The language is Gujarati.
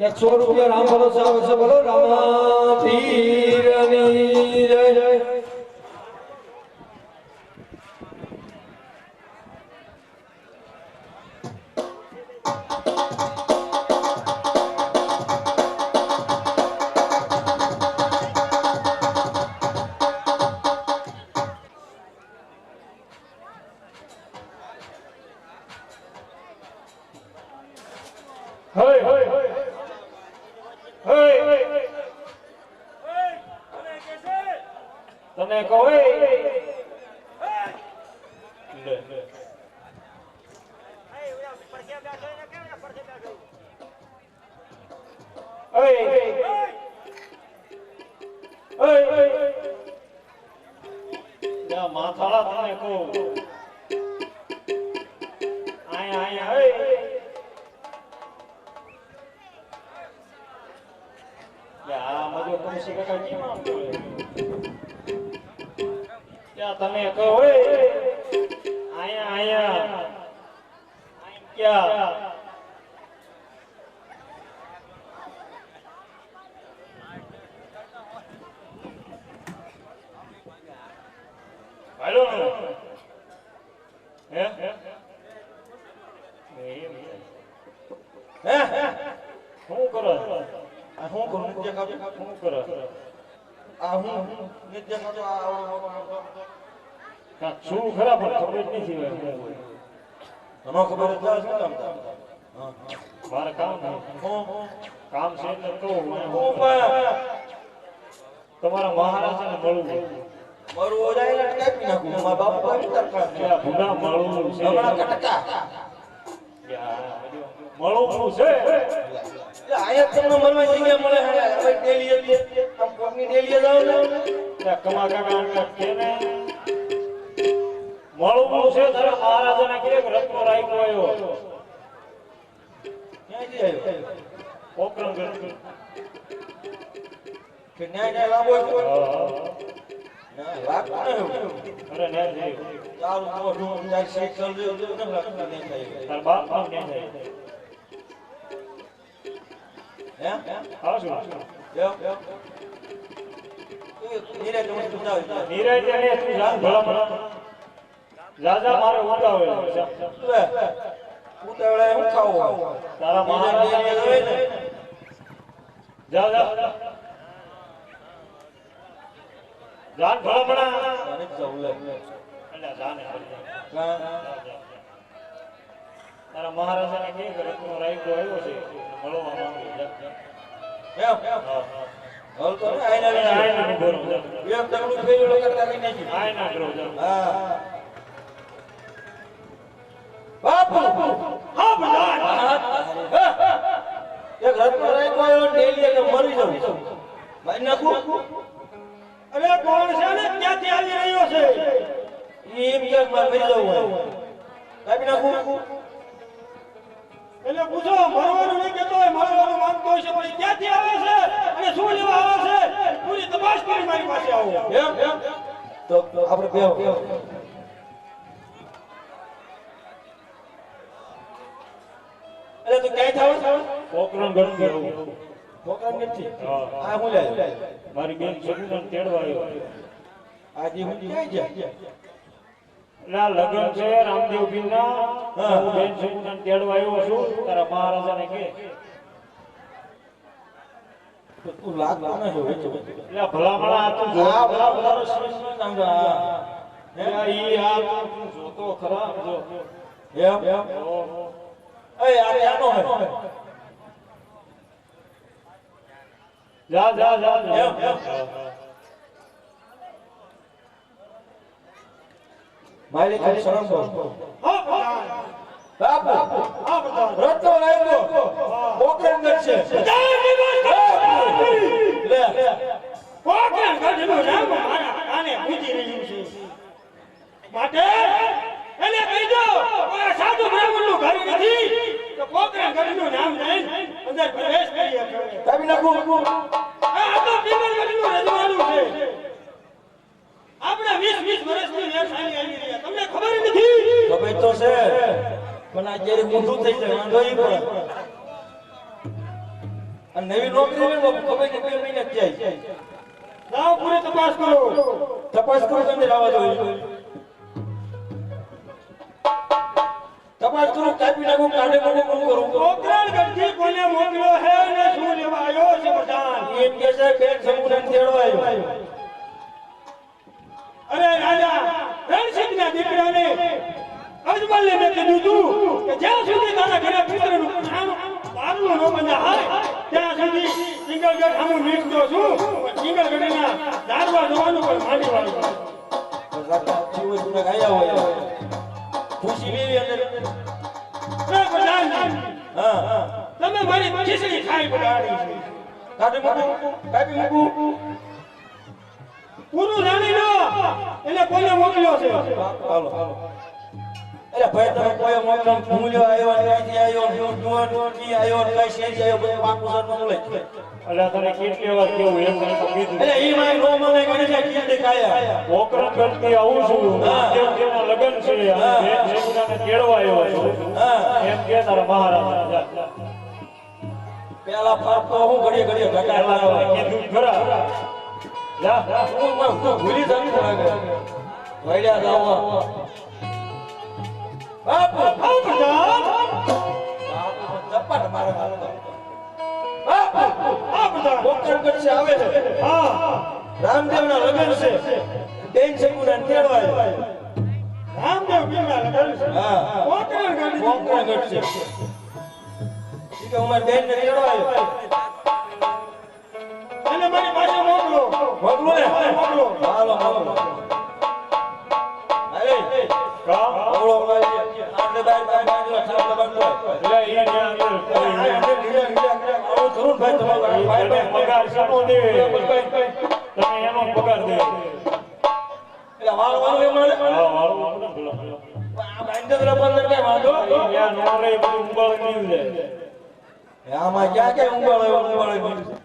એકસો રૂપિયા રામ ભરોસે આવે છે બોલો રામા પીરની જય તને કહો માથાળા તને કહું. શું ખરા પણ ખબર જ નથી તનો ખબર જ છે કામ તાર મારે કામ કામ છે એટલે કહું તમારા મહારાજાને મળવું છે. મારું ઓજાય ને કાપી નાખું. મારા બાપ કોઈ તરફા કે આ મળવું છે. હમણાં કટકા. મળવું છે? આયા તમને મરવા જગ્યા મળે. હવે ડેલી આમ કોકની ડેલી જાવ ને. કમા કાકા કાંઈક કે ને? મળવું છે તારા મહારાજાને કે રત્નો રાખ્યો આવ્યો ક્યાંથી આવ્યો પોકરણગઢ. કે ન્યાય ન્યાય લાંબો ના લાગતું ને અરે ને થયું. તારું જો લાગતું થાય બાપ ને થાય. હે હા શું? યો યો નીરે તમે સુતાવ નિરાંતે ને તું જા ભલામણ. જા જા મારે ઉતાવળ. ઉતાવળે હું ખાવું તારા મહારાજાને જોઈ ને જા જા જાન ભલામણ. મને જવું લે એટલે જાને. તારા મહારાજા કે કે રત્નો રાખ્યો આવ્યો છે મળવા માંગુ જા. હા. હલ તો ને આઈના આય વિશે ના ઊભો રહો, જા. એમ તકડું ફેરી લગતા કઈ નાખી આય ના કરો, જા. હા બાપુ હા ભગવાન એક રત્ન રાખ્યો ડેલી એટલે મરી જવું મારી નાખું અરે કોણ છે ને ક્યાંથી આવી રહ્યો છે? એમ એક મારે મરી જવું કાપી નાખું એટલે પૂછો મરવાનું નહીં કહેતો હોય મરવાનું માંગતો હોય છે પણ ક્યાંથી આવે છે? અને શું લેવા આવે છે? પૂરી તપાસ કરી મારી પાસે આવો. એમ? તો આપણે બે પોકરણ ગણતી આવું. પોકરાન નથી આ હું લે મારી બેન સગુણાને તેડવા આવ્યો. આજે હું ક્યાં ગયા? એટલે આ છે રામદેવ પીરના. હું. બેન સગુણાને તેડવા આવ્યો છું. તારા મહારાજાને કે. તું લાગ છો વેચો એટલે ભલામણા આ. તું એટલે આ ઈ આ તું જોતો ખરાબ જો. એમ. એ આ ક્યાંનો હે. જા જા જા જા. મારી ખાલી શરમ બાપુ લે. નામ મારા કાને રહ્યું છે. માટે એને ઘર નથી તો પોકરણ ગઢનું નામ લઈને અંદર પ્રવેશ કરી શકે કાપી નાખું આ તો પીપળગઢનું રજવાડું છે આપણે 20 20 વર્ષની વ્યવસાયી આવી રહ્યા તમને ખબર નથી ખબર તો છે પણ આ જ્યારે થઈ જાય વાંધો ઈ પડે. નવી નોકરી હોય ને બાપુ ખબર નહીં બે મહિને જાય. લાવો પૂરી તપાસ કરો. તપાસ કરો તમને લાવવા જોઈએ. તપાસ કરું કાપી નાખો કાઢે કાઢે હું કરું. પોકરણ ગઢથી કોને મોકલ્યો હે ને શું લેવા આવ્યો છે પ્રધાન એમ કે છે બેન સમૂહને તેડો આવ્યો. અરે રાજા રણસિંહના દીકરાને અજમલને મેં કીધું તું. કે જ્યાં સુધી તારા ઘરે પિતરનું નામ બારનું ન બંધાય ત્યાં સુધી સિંગલગઢ હું મીઠતો છું પણ સિંગલગઢના દારવા જવાનું પણ માની વાળું રાજા જીવો તમને ગાયા હોય ખુશી લેવી અંદર એ હા હા તમે મારી ખીચડી ખાઈ બગાડી છે. કાઢી મૂકું કાપી મૂકું. પૂરું જાણી લો એને કોને મોકલ્યો છે? હાલો હાલો. ભાઈ તમે કોઈ મોકલમ ભૂલ્યો આવ્યો ક્યાંથી આવ્યો ને હું આવ્યો કઈ શેરી આવ્યો બધું પાકું સર એટલે તને કેટલી વાર કેવું એમ તો કીધું. એટલે ઈ નો મને કાયા આવું છું છે અને આવ્યો છું. એમ કે તારા મહારાજા જા, જા. પેલા પાપ તો હું ઘડીએ ઢકાય પહેલા કીધું ખરા. હું તો ભૂલી જાવા બાપુ હા પ્રધાન બાપુ ચપ્પટ મારે બાપુ હા પ્રધાન બોકર કરશે આવે છે. હા. રામદેવના લગન છે. બેન શકુના તેડવા રામદેવ પીરના લગન છે. હા. બોકર ગાડી બોકર કરશે કે અમાર બેન ને તેડવા આવ્યો મારી પાસે મોકલો. મોકલો ને. મોકલો. હાલો મોકલો આમાં ક્યાં ક્યાં ઉંબાળો ઉંબાળો